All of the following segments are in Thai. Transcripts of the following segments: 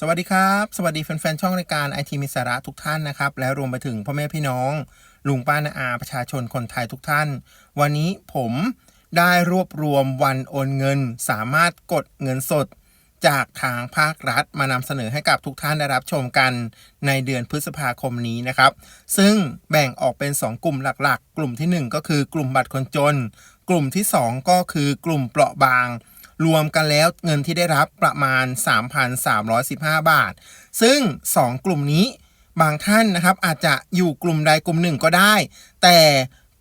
สวัสดีครับ สวัสดีแฟนๆช่องรายการไอทีมิสาระทุกท่านนะครับ และรวมไปถึงพ่อแม่พี่น้อง ลุงป้านาอาประชาชนคนไทยทุกท่าน วันนี้ผมได้รวบรวมวันโอนเงิน สามารถกดเงินสด จากทางภาครัฐมานำเสนอให้กับทุกท่านได้รับชมกันในเดือนพฤษภาคมนี้นะครับ ซึ่งแบ่งออกเป็น 2 กลุ่มหลักๆ กลุ่มทีหนึ่1 ก็คือกลุ่มบัตรคนจน กลุ่มที่ 2 ก็คือกลุ่มเปราะบาง รวมกันแล้วเงินที่ได้รับประมาณ 3,315 บาท ซึ่ง 2 กลุ่มนี้บางท่านนะครับอาจจะอยู่กลุ่มใดกลุ่มหนึ่งก็ได้ แต่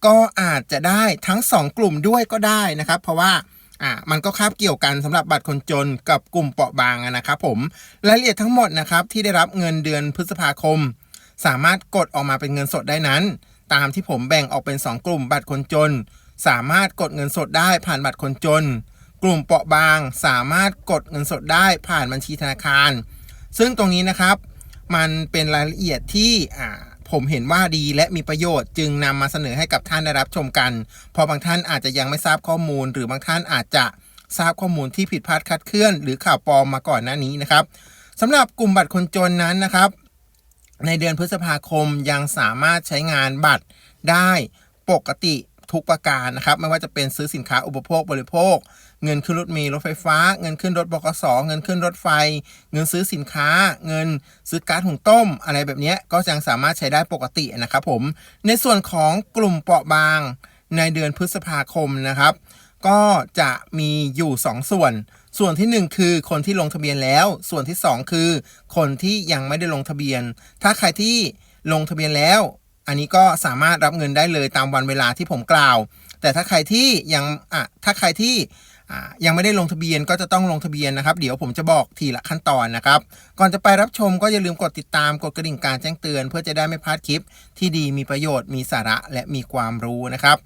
ก็อาจจะได้ทั้ง 2 กลุ่มด้วยก็ได้นะครับ เพราะว่าอ่ามันก็คาบเกี่ยวกันสำหรับบัตรคนจนกับกลุ่มเปราะบางนะครับผมรายละเอียดทั้งหมดนะครับที่ได้รับเงินเดือนพฤษภาคม สามารถกดออกมาเป็นเงินสดได้นั้น ตามที่ผมแบ่งออกเป็น 2 กลุ่มบัตรคนจน สามารถกดเงินสดได้ผ่านบัตรคนจน กลุ่มเปราะบางสามารถกดเงินสดได้ผ่านบัญชีธนาคาร ซึ่งตรงนี้นะครับมันเป็นรายละเอียดที่ผมเห็นว่าดีและมีประโยชน์จึงนำมาเสนอให้กับท่านได้รับชมกัน เพราะบางท่านอาจจะยังไม่ทราบข้อมูล หรือบางท่านอาจจะทราบข้อมูลที่ผิดพลาดคลาดเคลื่อน หรือข่าวปลอมมาก่อนหน้านี้นะครับสำหรับกลุ่มบัตรคนจนนั้นนะครับ ในเดือนพฤษภาคมยังสามารถใช้งานบัตรได้ปกติทุกประการนะครับ ไม่ว่าจะเป็นซื้อสินค้าอุปโภคบริโภค เงินขึ้นรถเมล์รถไฟฟ้า เงินขึ้นรถบกสเงินขึ้นรถไฟ เงินซื้อสินค้า เงินซื้อก๊าซหุงต้ม อะไรแบบนี้ก็ยังสามารถใช้ได้ปกตินะครับผม ในส่วนของกลุ่มเปราะบางในเดือนพฤษภาคมนะครับ ก็จะมีอยู่ 2 ส่วน ส่วนทีหนึ่1 คือคนที่ลงทะเบียนแล้ว ส่วนที่ 2 คือ คนที่ยังไม่ได้ลงทะเบียน ถ้าใครที่ลงทะเบียนแล้ว อันนี้ก็สามารถรับเงินได้เลยตามวันเวลาที่ผมกล่าว แต่ถ้าใครที่ยังอะถ้าใครที่ ยังไม่ได้ลงทะเบียนก็จะต้องลงทะเบียนนะครับ เดี๋ยวผมจะบอกทีละขั้นตอนนะครับ ก่อนจะไปรับชมก็อย่าลืมกดติดตามกดกระดิ่งการแจ้งเตือน เพื่อจะได้ไม่พลาดคลิป ที่ดีมีประโยชน์มีสาระและมีความรู้นะครับ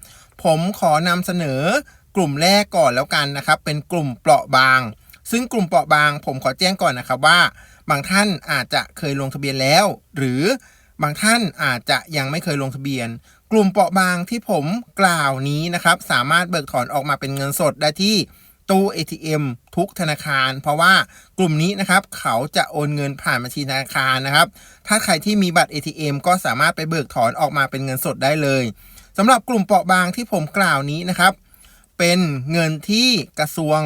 ผมขอนำเสนอกลุ่มแรกก่อนแล้วกันนะครับ เป็นกลุ่มเปราะบาง ซึ่งกลุ่มเปราะบาง ผมขอแจ้งก่อนนะครับว่า บางท่านอาจจะเคยลงทะเบียนแล้ว หรือบางท่านอาจจะยังไม่เคยลงทะเบียน กลุ่มเปราะบางที่ผมกล่าวนี้นะครับ สามารถเบิกถอนออกมาเป็นเงินสดได้ที่ตู้ ATM ทุกธนาคาร เพราะว่ากลุ่มนี้นะครับ เขาจะโอนเงินผ่านบัญชีธนาคารนะครับ ถ้าใครที่มีบัตร ATM ก็สามารถไปเบิกถอนออกมาเป็นเงินสดได้เลยสำหรับกลุ่มเปราะบางที่ผมกล่าวนี้นะครับ เป็นเงินที่กระทรวง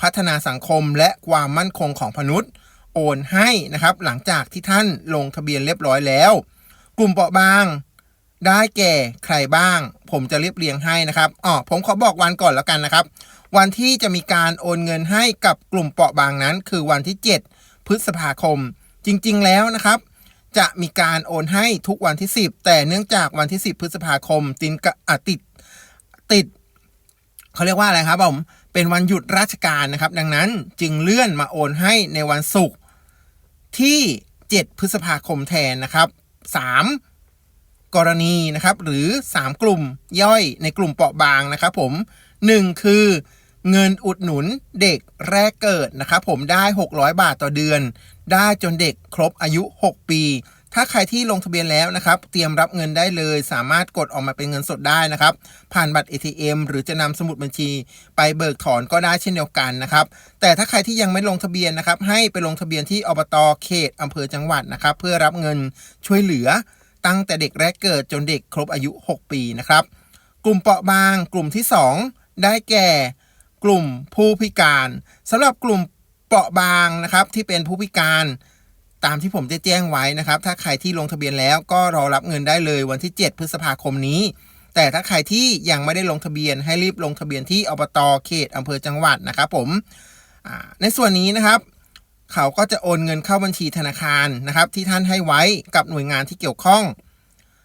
พัฒนาสังคมและความมั่นคงของมนุษย์ โอนให้นะครับ หลังจากที่ท่านลงทะเบียนเรียบร้อยแล้ว กลุ่มเปราะบาง ได้แก่ใครบ้าง ผมจะเรียบเรียงให้นะครับอ๋อผมขอบอกวันก่อนแล้วกันนะครับ วันที่จะมีการโอนเงินให้กับกลุ่มเปราะบางนั้น คือวันที่ 7 พฤษภาคม จริงๆแล้วนะครับ จะมีการโอนให้ทุกวันที่ 10 แต่เนื่องจากวันที่ 10 พฤษภาคมตินกะอะติดติดเขาเรียกว่าอะไรครับผมเป็นวันหยุดราชการนะครับ ดังนั้นจึงเลื่อนมาโอนให้ในวันศุกร์ที่ 7 พฤษภาคมแทนนะครับ 3 กรณีนะครับหรือ 3 กลุ่มย่อยในกลุ่มเปราะบางนะครับผม 1 คือเงินอุดหนุนเด็กแรกเกิดนะครับผมได้ 600 บาทต่อเดือน ได้จนเด็กครบอายุ 6 ปี ถ้าใครที่ลงทะเบียนแล้วนะครับ เตรียมรับเงินได้เลย สามารถกดออกมาเป็นเงินสดได้นะครับ ผ่านบัตร ATM หรือจะนำสมุดบัญชี ไปเบิกถอนก็ได้เช่นเดียวกันนะครับ แต่ถ้าใครที่ยังไม่ลงทะเบียนนะครับ ให้ไปลงทะเบียนที่อบตเขตอำเภอจังหวัดนะครับ เพื่อรับเงินช่วยเหลือ ตั้งแต่เด็กแรกเกิดจนเด็กครบอายุ 6 ปีนะครับ กลุ่มเปราะบางกลุ่มที่ 2 ได้แก่ กลุ่มผู้พิการสำหรับกลุ่มเปราะบางนะครับที่เป็นผู้พิการตามที่ผมได้แจ้งไว้นะครับ ถ้าใครที่ลงทะเบียนแล้วก็รอรับเงินได้เลยวันที่ 7 พฤษภาคมนี้ แต่ถ้าใครที่ยังไม่ได้ลงทะเบียนให้รีบลงทะเบียนที่อบตเขตอำเภอจังหวัดนะครับผมในส่วนนี้นะครับ เขาก็จะโอนเงินเข้าบัญชีธนาคารนะครับ ที่ท่านให้ไว้กับหน่วยงานที่เกี่ยวข้อง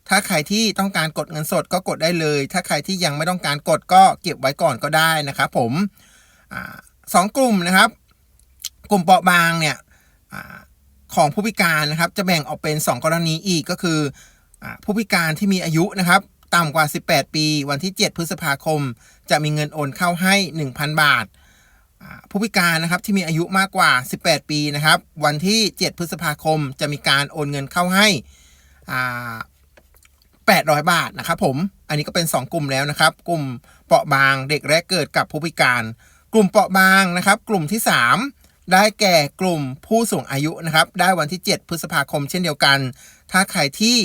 ถ้าใครที่ต้องการกดเงินสดก็กดได้เลย ถ้าใครที่ยังไม่ต้องการกดก็เก็บไว้ก่อนก็ได้นะครับ ผมอสองกลุ่มนะครับ กลุ่มเปราะบางเนี่ยอของผู้พิการนะครับ จะแบ่งออกเป็น 2 กรณีอีกก็คืออผู้พิการที่มีอายุนะครับต่ำกว่า 18 ปี วันที่ 7 พฤษภาคม จะมีเงินโอนเข้าให้ 1,000 บาทอ่า ผู้พิการนะครับที่มีอายุมากกว่า 18 ปีนะครับ วันที่ 7 พฤษภาคมจะมีการโอนเงินเข้าให้ 800 บาทนะครับผม อันนี้ก็เป็น 2 กลุ่มแล้วนะครับ กลุ่มเปราะบางเด็กแรกเกิดกับผู้พิการ กลุ่มเปราะบางนะครับ กลุ่มที่ได้แก่กลุ่มผู้สูงอายุนะครับ ได้วันที่ 7 พฤษภาคมเช่นเดียวกัน ถ้าใครที่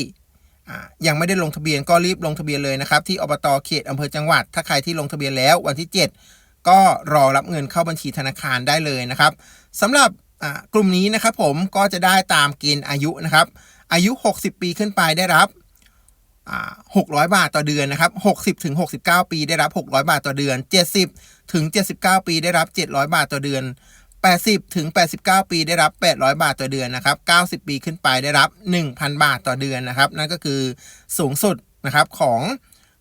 ยังไม่ได้ลงทะเบียนก็รีบลงทะเบียนเลยนะครับ ที่อบตเขตอำเภอจังหวัด ถ้าใครที่ลงทะเบียนแล้ววันที่ 7 ก็รอรับเงินเข้าบัญชีธนาคารได้เลยนะครับสำหรับกลุ่มนี้นะครับผมก็จะได้ตามเกณฑ์อายุนะครับ อายุ 60 ปีขึ้นไปได้รับ 600 บาทต่อเดือนนะครับ 60 ถึง 69 ปีได้รับ 600 บาทต่อเดือน 70 ถึง 79 ปีได้รับ 700 บาทต่อเดือน 80 ถึง 89 ปีได้รับ 800 บาทต่อเดือนนะครับ 90 ปีขึ้นไปได้รับ 1,000 บาทต่อเดือนนะครับ นั่นก็คือสูงสุดนะครับของ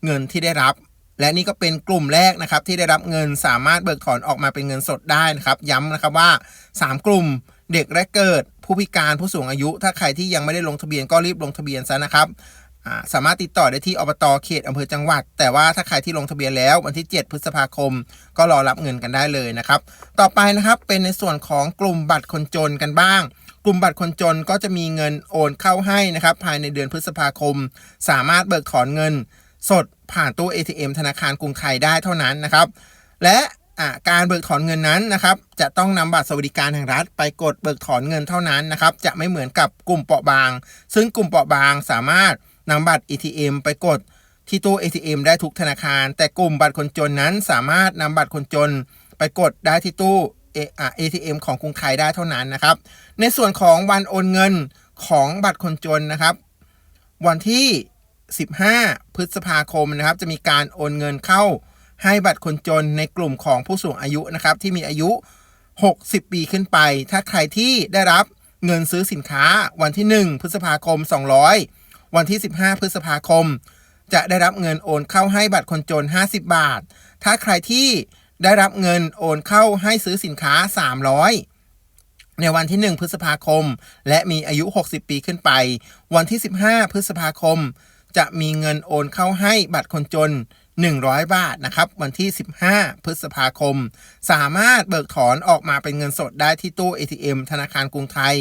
เงินที่ได้รับ และนี่ก็เป็นกลุ่มแรกนะครับที่ได้รับเงินสามารถเบิกถอนออกมาเป็นเงินสดได้นะครับ ย้ำนะครับว่า 3 กลุ่มเด็กแรกเกิด ผู้พิการผู้สูงอายุ ถ้าใครที่ยังไม่ได้ลงทะเบียนก็รีบลงทะเบียนซะนะครับสามารถติดต่อได้ที่อบตเขตอำเภอจังหวัด แต่ว่าถ้าใครที่ลงทะเบียนแล้ววันที่ 7 พฤษภาคม ก็รอรับเงินกันได้เลยนะครับ ต่อไปนะครับเป็นในส่วนของกลุ่มบัตรคนจนกันบ้าง กลุ่มบัตรคนจนก็จะมีเงินโอนเข้าให้นะครับ ภายในเดือนพฤษภาคม สามารถเบิกถอนเงิน สดผ่านตู้ ATM ธนาคารกรุงไทยได้เท่านั้นนะครับ และการเบิกถอนเงินนั้นนะครับ จะต้องนำบัตรสวัสดิการแห่งรัฐไปกดเบิกถอนเงินเท่านั้นนะครับ จะไม่เหมือนกับกลุ่มเปราะบาง ซึ่งกลุ่มเปราะบางสามารถนำบัตร ATM ไปกดที่ตู้ ATM ได้ทุกธนาคาร แต่กลุ่มบัตรคนจนนั้นสามารถนำบัตรคนจน ไปกดได้ที่ตู้ A- อ่า ATM ของกรุงไทยได้เท่านั้นนะครับ ในส่วนของวันโอนเงินของบัตรคนจนนะครับ วันที่ 15 พฤษภาคมนะครับ จะมีการโอนเงินเข้าให้บัตรคนจนในกลุ่มของผู้สูงอายุนะครับ ที่มีอายุ 60 ปีขึ้นไป ถ้าใครที่ได้รับเงินซื้อสินค้าวันที่ 1 พฤษภาคม 200 วันที่ 15 พฤษภาคม จะได้รับเงินโอนเข้าให้บัตรคนจน 50 บาท ถ้าใครที่ได้รับเงินโอนเข้าให้ซื้อสินค้า 300ในวันที่ 1 พฤษภาคม และมีอายุ 60 ปีขึ้นไป วันที่ 15 พฤษภาคม จะมีเงินโอนเข้าให้บัตรคนจน 100 บาทนะครับ วันที่ 15 พฤษภาคม สามารถเบิกถอนออกมาเป็นเงินสดได้ที่ตู้ ATM ธนาคารกรุงไทย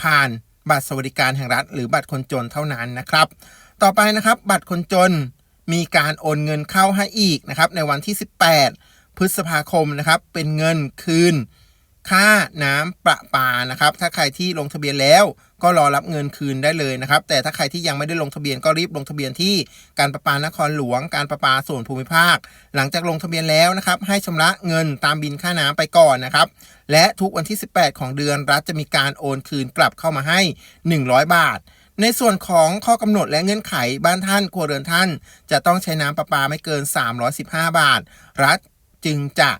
ผ่านบัตรสวัสดิการแห่งรัฐ หรือบัตรคนจนเท่านั้นนะครับ ต่อไปนะครับ บัตรคนจนมีการโอนเงินเข้าให้อีกนะครับในวันที่ 18 พฤษภาคมนะครับเป็นเงินคืน ค่าน้ำประปานะครับ ถ้าใครที่ลงทะเบียนแล้วก็รอรับเงินคืนได้เลยนะครับ แต่ถ้าใครที่ยังไม่ได้ลงทะเบียนก็รีบลงทะเบียนที่การประปานครหลวง การประปาส่วนภูมิภาค หลังจากลงทะเบียนแล้วนะครับ ให้ชำระเงินตามบินค่าน้ำไปก่อนนะครับ และทุกวันที่ 18 ของเดือนรัฐจะมีการโอนคืนกลับเข้ามาให้ 100 บาทในส่วนของข้อกำหนดและเงื่อนไขบ้านท่านครัวเรือนท่าน จะต้องใช้น้ำประปาไม่เกิน 315 บาท รัฐจึงจะ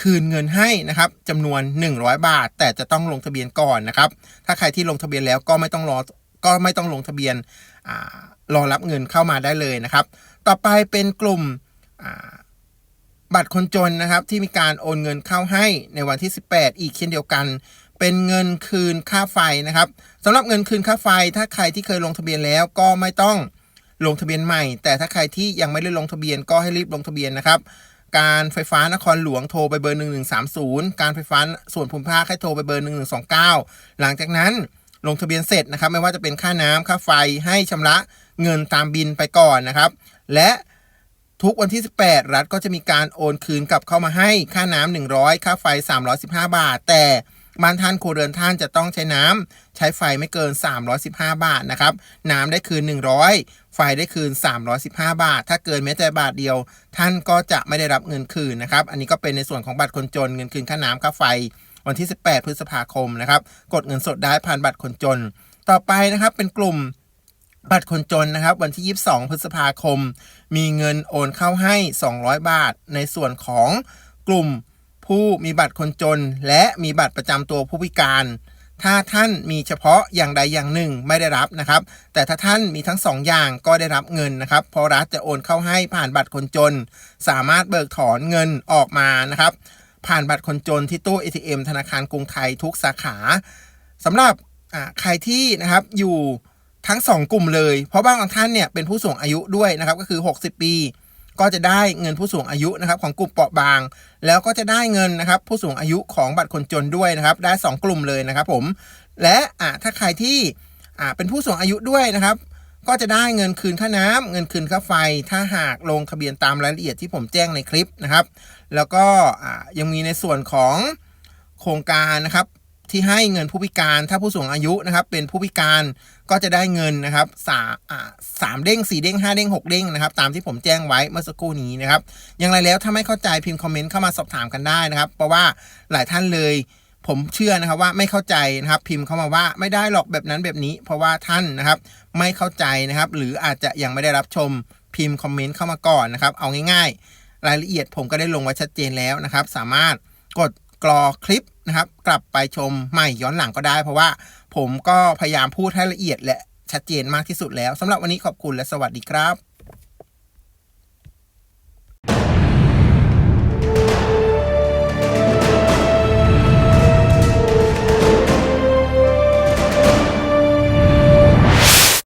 คืนเงินให้นะครับจำนวน 100 บาท แต่จะต้องลงทะเบียนก่อนนะครับ ถ้าใครที่ลงทะเบียนแล้วก็ไม่ต้องรอก็ไม่ต้องลงทะเบียนรอรับเงินเข้ามาได้เลยนะครับ ต่อไปเป็นกลุ่มบัตรคนจนนะครับที่มีการโอนเงินเข้าให้ในวันที่ 18 อีกเช่นเดียวกัน เป็นเงินคืนค่าไฟนะครับสำหรับเงินคืนค่าไฟ ถ้าใครที่เคยลงทะเบียนแล้วก็ไม่ต้องลงทะเบียนใหม่ แต่ถ้าใครที่ยังไม่ได้ลงทะเบียนก็ให้รีบลงทะเบียนนะครับ การไฟฟ้านครหลวงโทรไปเบอร์ 1130 การไฟฟ้าส่วนภูมิภาคให้โทรไปเบอร์ 1129 หลังจากนั้นลงทะเบียนเสร็จนะครับ ไม่ว่าจะเป็นค่าน้ำค่าไฟให้ชำระเงินตามบินไปก่อนนะครับ และทุกวันที่ 18 รัฐก็จะมีการโอนคืนกลับเข้ามาให้ค่าน้ำ100 ค่าไฟ 315 บาท แต่ บ้านท่านครัวเรือนท่านจะต้องใช้น้ำใช้ไฟไม่เกิน 315 บาทนะครับน้ำได้คืน 100 ไฟได้คืน 315 บาท ถ้าเกินแม้แต่บาทเดียว ท่านก็จะไม่ได้รับเงินคืนนะครับ อันนี้ก็เป็นในส่วนของบัตรคนจนเงินคืนค่าน้ำค่าไฟ วันที่ 18 พฤษภาคมนะครับกดเงินสดได้ผ่านบัตรคนจน ต่อไปนะครับเป็นกลุ่มบัตรคนจนนะครับวันที่ 22 พฤษภาคม มีเงินโอนเข้าให้ 200 บาท ในส่วนของกลุ่ม ผู้มีบัตรคนจน และมีบัตรประจำตัวผู้พิการ ถ้าท่านมีเฉพาะอย่างใดอย่างหนึ่งไม่ได้รับนะครับ แต่ถ้าท่านมีทั้งสองอย่างก็ได้รับเงินนะครับเพราะรัฐจะโอนเข้าให้ผ่านบัตรคนจน สามารถเบิกถอนเงินออกมานะครับ ผ่านบัตรคนจนที่ตู้ ATM ธนาคารกรุงไทยทุกสาขาสำหรับใครที่นะครับอยู่ทั้ง 2 กลุ่มเลย เพราะบางท่านเนี่ยเป็นผู้สูงอายุด้วยนะครับก็คือ 60 ปี ก็จะได้เงินผู้สูงอายุนะครับของกลุ่มเปราะบาง แล้วก็จะได้เงินนะครับผู้สูงอายุของบัตรคนจนด้วยนะครับ ได้ 2 กลุ่มเลยนะครับผม และอ่าถ้าใครที่อ่าเป็นผู้สูงอายุด้วยนะครับ ก็จะได้เงินคืนค่าน้ำเงินคืนค่าไฟ ถ้าหากลงทะเบียนตามรายละเอียดที่ผมแจ้งในคลิปนะครับ แล้วก็อ่ายังมีในส่วนของโครงการนะครับ ที่ให้เงินผู้พิการถ้าผู้สูงอายุนะครับ เป็นผู้พิการก็จะได้เงินนะครับสาอ่าสามเด้งสี่เด้งห้าเด้งหกเด้งนะครับ ตามที่ผมแจ้งไว้เมื่อสักครู่นี้นะครับ อย่างไรแล้วถ้าไม่เข้าใจพิมพ์คอมเมนต์เข้ามาสอบถามกันได้นะครับ เพราะว่าหลายท่านเลยผมเชื่อนะครับว่าไม่เข้าใจนะครับ พิมพ์เข้ามาว่าไม่ได้หรอกแบบนั้นแบบนี้ เพราะว่าท่านนะครับ ไม่เข้าใจนะครับ หรืออาจจะยังไม่ได้รับชมพิมพ์คอมเมนต์เข้ามาก่อนนะครับ เอาง่าย ๆ รายละเอียดผมก็ได้ลงไว้ชัดเจนแล้วนะครับ สามารถกด กรอคลิปนะครับ กลับไปชมใหม่ย้อนหลังก็ได้ เพราะว่าผมก็พยายามพูดให้ละเอียดและชัดเจนมากที่สุดแล้วสำหรับวันนี้ขอบคุณและสวัสดีครับ